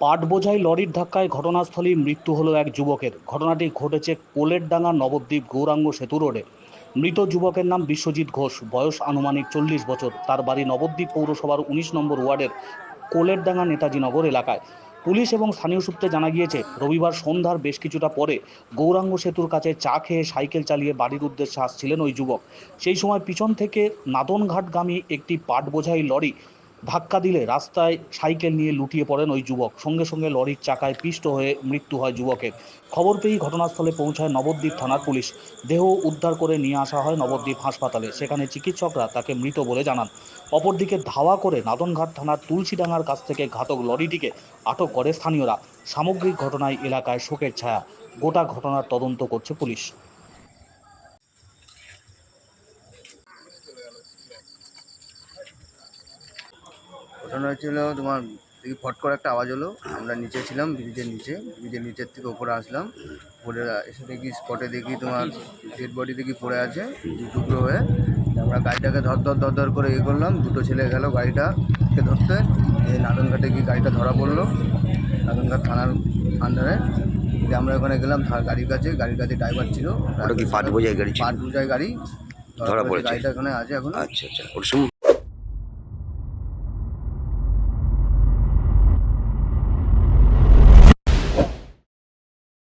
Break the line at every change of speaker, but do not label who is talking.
পাট বোঝাই লরির ধাক্কায় ঘটনাস্থলেই মৃত্যু হলো এক যুবকের। ঘটনাটি ঘটেছে কোলেরডাঙ্গা নবদ্বীপ গৌরাঙ্গ সেতু রোডে। মৃত যুবকের নাম বিশ্বজিৎ ঘোষ। বয়স আনুমানিক চল্লিশ বছর। তার বাড়ি নবদ্বীপ পৌরসভার উনিশ নম্বর ওয়ার্ডের কোলেরডাঙ্গা নেতাজি নগর এলাকায়। পুলিশ এবং স্থানীয় সূত্রে জানা গিয়েছে, রবিবার সন্ধ্যার বেশ কিছুটা পরে গৌরাঙ্গ সেতুর কাছে চা খেয়ে সাইকেল চালিয়ে বাড়ির উদ্দেশ্যে আসছিলেন ওই যুবক। সেই সময় পিছন থেকে নাদনঘাটগামী একটি পাট বোঝাই লরি ধাক্কা দিলে রাস্তায় সাইকেল নিয়ে লুটিয়ে পড়েন ওই যুবক। সঙ্গে সঙ্গে লরির চাকায় পিষ্ট হয়ে মৃত্যু হয় যুবকের। খবর পেয়েই ঘটনাস্থলে পৌঁছায় নবদ্বীপ থানার পুলিশ। দেহ উদ্ধার করে নিয়ে আসা হয় নবদ্বীপ হাসপাতালে। সেখানে চিকিৎসকরা তাকে মৃত বলে জানান। অপরদিকে ধাওয়া করে নাদনঘাট থানার তুলসীডাঙ্গার কাছ থেকে ঘাতক লরিটিকে আটক করে স্থানীয়রা। সামগ্রিক ঘটনায় এলাকায় শোকের ছায়া। গোটা ঘটনার তদন্ত করছে পুলিশ।
ঘটনা হচ্ছিল তোমার দেখি ফট করে একটা আওয়াজ হলো। আমরা নিচে ছিলাম ব্রিজের নিচে। ব্রিজের নিচের থেকে উপরে আসলাম। উপরে এসে দেখি স্পটে দেখি তোমার ডেড বডি দেখি পড়ে আছে দু টুকরো হয়ে। আমরা গাড়িটাকে ধর ধর ধর ধর করে ইয়ে করলাম। দুটো ছেলে গেল গাড়িটাকে ধরতে। এই নাদনঘাটে গিয়ে গাড়িটা ধরা পড়ল। নাদনঘাট থানার আন্ডারে। আমরা ওখানে গেলাম গাড়ির কাছে। গাড়ির কাছে ড্রাইভার ছিল।
ওটা কি পাট বোঝাই গাড়ি
পাট বুঝায় গাড়ি।
ধরা পড়েছে।
গাড়িটা ওখানে আছে এখন।
আচ্ছা আচ্ছা। ওর সঙ্গে